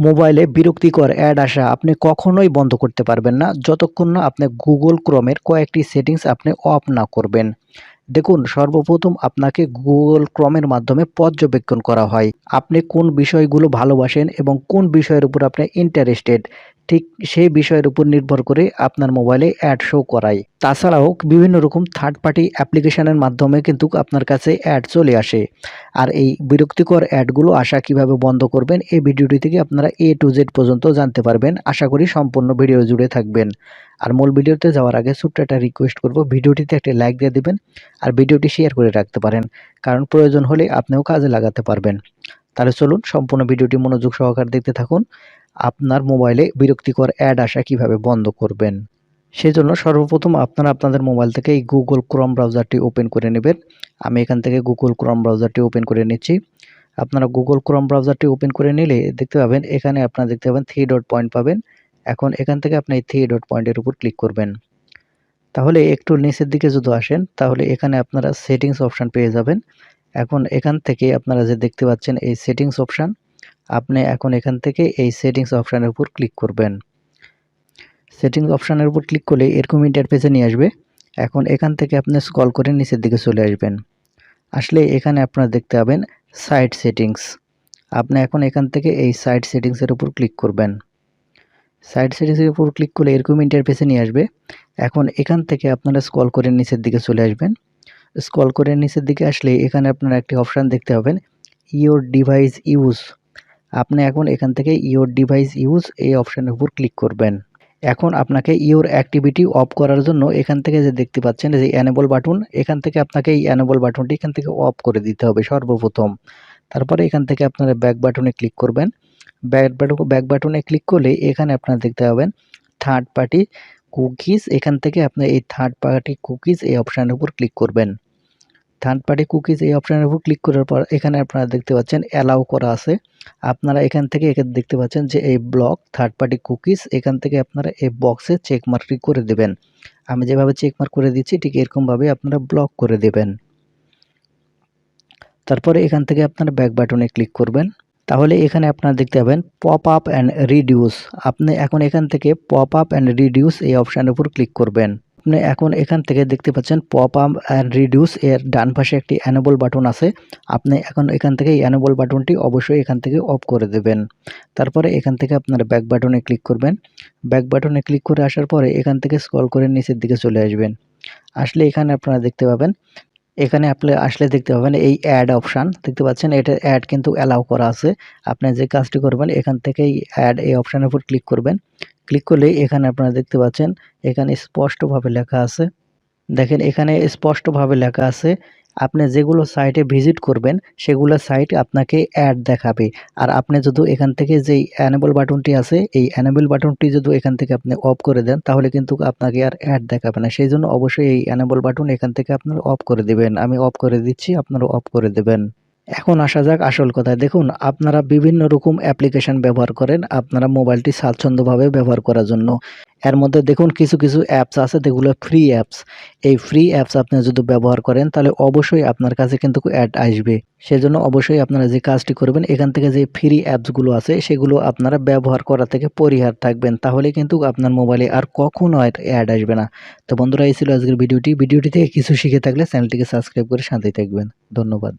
মোবাইলে বিরক্তিকর অ্যাড আসা আপনি কখনোই বন্ধ করতে পারবেন না, যতক্ষণ না আপনি গুগল ক্রোমের কয়েকটি সেটিংস আপনি অফ না করবেন। দেখুন, সর্বপ্রথম আপনাকে গুগল ক্রমের মাধ্যমে পর্যবেক্ষণ করা হয়। আপনি কোন বিষয়গুলো ভালোবাসেন এবং কোন বিষয়ের উপর আপনি ইন্টারেস্টেড ঠিক সেই বিষয়ের উপর নির্ভর করে আপনার মোবাইলে অ্যাড শো করায় তাছাড়াও বিভিন্ন রকম থার্ড পার্টি অ্যাপ্লিকেশনের মাধ্যমে কিন্তু আপনার কাছে অ্যাড চলে আসে। আর এই বিরক্তিকর অ্যাডগুলো আসা কীভাবে বন্ধ করবেন, এই ভিডিওটি থেকে আপনারা এ টু জেড পর্যন্ত জানতে পারবেন। আশা করি সম্পূর্ণ ভিডিও জুড়ে থাকবেন। আর মূল ভিডিওতে যাওয়ার আগে ছোট্ট একটা রিকোয়েস্ট করব, ভিডিওটিতে একটি লাইক দিয়ে দেবেন আর ভিডিওটি শেয়ার করে রাখতে পারেন। কারণ প্রয়োজন হলে আপনিও কাজে লাগাতে পারবেন। তাহলে চলুন সম্পূর্ণ ভিডিওটি মনোযোগ সহকারে দেখতে থাকুন। আপনার মোবাইলে বিরক্তিকর অ্যাড আসা কীভাবে বন্ধ করবেন? সেই জন্য সর্বপ্রথম আপনারা আপনাদের মোবাইল থেকে এই গুগল ক্রম ব্রাউজারটি ওপেন করে নেবেন। আমি এখান থেকে গুগল ক্রম ব্রাউজারটি ওপেন করে নিচ্ছি। আপনারা গুগল ক্রম ব্রাউজারটি ওপেন করে নিলে দেখতে পাবেন, এখানে আপনারা দেখতে পাবেন থ্রি ডট পয়েন্ট পাবেন। এখন এখান থেকে আপনি এই থ্রি ডট পয়েন্টের উপর ক্লিক করবেন। তাহলে একটু নিচের দিকে যদি আসেন, তাহলে এখানে আপনারা সেটিংস অপশান পেয়ে যাবেন। এখন এখান থেকে আপনারা যে দেখতে পাচ্ছেন এই সেটিংস অপশান আপনি এখন এখান থেকে এই সেটিংস অপশানের উপর ক্লিক করবেন। সেটিংস অপশানের উপর ক্লিক করলে এরকম ইন্টারফেসে নিয়ে আসবে। এখন এখান থেকে আপনি স্কল করে নিচের দিকে চলে আসবেন। আসলে এখানে আপনারা দেখতে পাবেন সাইট সেটিংস আপনি এখন এখান থেকে এই সাইট সেটিংসের উপর ক্লিক করবেন। সাইট সেটিংসের উপর ক্লিক করলে এরকম ইন্টারফেসে নিয়ে আসবে। এখন এখান থেকে আপনারা স্কল করে নিচের দিকে চলে আসবেন। স্কল করে নিচের দিকে আসলে এখানে আপনারা একটি অপশান দেখতে পাবেন ইওর ডিভাইস ইউজ আপনি এখন এখান থেকে ইওর ডিভাইস ইউজ এই অপশানের উপর ক্লিক করবেন। এখন আপনাকে ইওর অ্যাক্টিভিটি অফ করার জন্য এখান থেকে যে দেখতে পাচ্ছেন যে অ্যানেবল বাটন এখান থেকে আপনাকে এই অ্যানেবল বাটনটি এখান থেকে অফ করে দিতে হবে সর্বপ্রথম। তারপরে এখান থেকে আপনারা ব্যাক বাটনে ক্লিক করবেন। ব্যাক বাটন ব্যাক বাটনে ক্লিক করলে এখানে আপনারা দেখতে পাবেন থার্ড পার্টি কুকিজ এখান থেকে আপনি এই থার্ড পার্টি কুকিজ এই অপশানের উপর ক্লিক করবেন। থার্ড পার্টি কুকিজ এই অপশানের উপর ক্লিক করার পর এখানে আপনারা দেখতে পাচ্ছেন অ্যালাউ করা আছে। আপনারা এখান থেকে এখানে দেখতে পাচ্ছেন যে এই ব্লক থার্ড পার্টি কুকিজ এখান থেকে আপনারা এই বক্সে চেক মার্কটি করে দেবেন। আমি যেভাবে চেক মার্ক করে দিচ্ছি, ঠিক এরকমভাবে আপনারা ব্লক করে দেবেন। তারপরে এখান থেকে আপনারা ব্যাক বাটনে ক্লিক করবেন। তাহলে এখানে আপনারা দেখতে পাবেন পপ আপ অ্যান্ড রিডিউস আপনি এখন এখান থেকে পপ আপ অ্যান্ড রিডিউস এই অপশানের উপর ক্লিক করবেন। আপনি এখন এখান থেকে দেখতে পাচ্ছেন পপ আপ অ্যান্ড রিডিউস এর ডান পাশে একটি অ্যানেবল বাটন আছে। আপনি এখন এখান থেকে এই অ্যানেবল বাটনটি অবশ্যই এখান থেকে অফ করে দেবেন। তারপরে এখান থেকে আপনারা ব্যাক বাটনে ক্লিক করবেন। ব্যাক বাটনে ক্লিক করে আসার পরে এখান থেকে স্ক্রল করে নিচের দিকে চলে আসবেন। আসলে এখানে আপনারা দেখতে পাবেন, এখানে আপনি আসলে দেখতে পাবেন এই অ্যাড অপশান দেখতে পাচ্ছেন এটা অ্যাড কিন্তু অ্যালাউ করা আছে। আপনি যে কাজটি করবেন, এখান থেকেই অ্যাড এই অপশানের উপর ক্লিক করবেন। ক্লিক করলে এখানে আপনারা দেখতে পাচ্ছেন, এখানে স্পষ্টভাবে লেখা আছে। দেখেন, এখানে স্পষ্টভাবে লেখা আছে, আপনি যেগুলো সাইটে ভিজিট করবেন, সেগুলো সাইট আপনাকে অ্যাড দেখাবে। আর আপনি যদি এখান থেকে যেই অ্যানেবল বাটনটি আছে, এই অ্যানেবল বাটনটি যদি এখান থেকে আপনি অফ করে দেন, তাহলে কিন্তু আপনাকে আর অ্যাড দেখাবে না। সেই জন্য অবশ্যই এই অ্যানেবল বাটন এখান থেকে আপনারা অফ করে দেবেন। আমি অফ করে দিচ্ছি, আপনারা অফ করে দেবেন। এখন আসা যাক আসল কথায়। দেখুন, আপনারা বিভিন্ন রকম অ্যাপ্লিকেশন ব্যবহার করেন আপনারা মোবাইলটি স্বাচ্ছন্দ্যভাবে ব্যবহার করার জন্য। এর মধ্যে দেখুন, কিছু কিছু অ্যাপস আছে, যেগুলো ফ্রি অ্যাপস এই ফ্রি অ্যাপস আপনি যদি ব্যবহার করেন, তাহলে অবশ্যই আপনার কাছে কিন্তু অ্যাড আসবে। সেজন্য অবশ্যই আপনারা যে কাজটি করবেন, এখান থেকে যে ফ্রি অ্যাপসগুলো আছে, সেগুলো আপনারা ব্যবহার করা থেকে পরিহার থাকবেন। তাহলে কিন্তু আপনার মোবাইলে আর কখনো অ্যাড আসবে না। তো বন্ধুরা, এই ছিল আজকের ভিডিওটি। ভিডিওটি থেকে কিছু শিখে থাকলে চ্যানেলটিকে সাবস্ক্রাইব করে শান্তি থাকবেন। ধন্যবাদ।